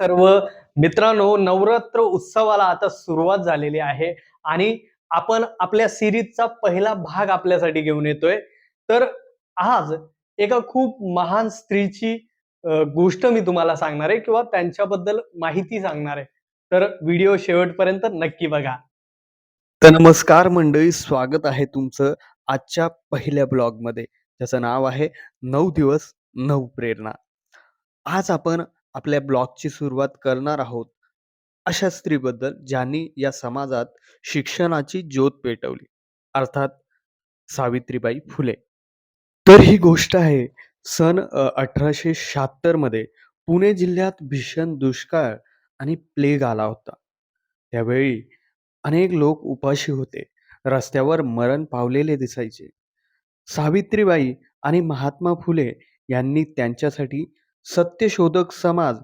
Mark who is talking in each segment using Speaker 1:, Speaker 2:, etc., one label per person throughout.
Speaker 1: सर्व मित्रांनो नवरात्र उत्सवाला आता सुरुवात झालेली आहे आणि आपण आपल्या सिरीजचा पहिला भाग आपल्यासाठी घेऊन येतोय. तर आज एका खूप महान स्त्रीची गोष्ट मी तुम्हाला सांगणार आहे किंवा त्यांच्याबद्दल माहिती सांगणार आहे. तर व्हिडिओ शेवटपर्यंत नक्की बघा. तर नमस्कार मंडळी स्वागत आहे तुमचं आजच्या पहिल्या ब्लॉगमध्ये. ज्याचं नाव आहे नऊ दिवस नऊ प्रेरणा. आज आपण आपल्या ब्लॉगची सुरुवात करणार आहोत अशा स्त्रीबद्दल ज्यांनी या समाजात शिक्षणाची ज्योत पेटवली अर्थात सावित्रीबाई फुले. तर ही गोष्ट आहे सन अठराशे शहात्तरमध्ये पुणे जिल्ह्यात भीषण दुष्काळ आणि प्लेग आला होता. त्यावेळी अनेक लोक उपाशी होते रस्त्यावर मरण पावलेले दिसायचे. सावित्रीबाई आणि महात्मा फुले यांनी त्यांच्यासाठी सत्यशोधक समाज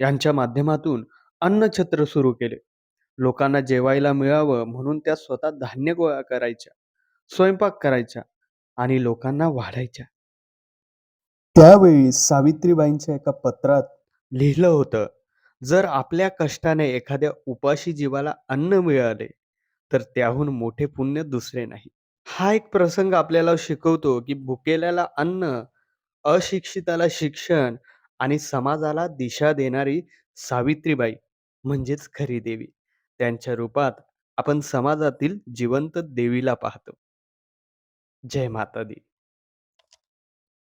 Speaker 1: यांच्या माध्यमातून अन्नछत्र सुरू केले. लोकांना जेवायला मिळावं म्हणून त्या स्वतः धान्य गोळा करायच्या स्वयंपाक करायच्या आणि लोकांना वाढायच्या. त्यावेळी सावित्रीबाईंच्या एका पत्रात लिहिलं होतं जर आपल्या कष्टाने एखाद्या उपाशी जीवाला अन्न मिळाले तर त्याहून मोठे पुण्य दुसरे नाही. हा एक प्रसंग आपल्याला शिकवतो की भुकेल्याला अन्न अशिक्षिताला शिक्षण आणि समाजाला दिशा देणारी सावित्रीबाई म्हणजेच खरी देवी. त्यांच्या रूपात आपण समाजातील जिवंत देवीला पाहतो. जय माता दी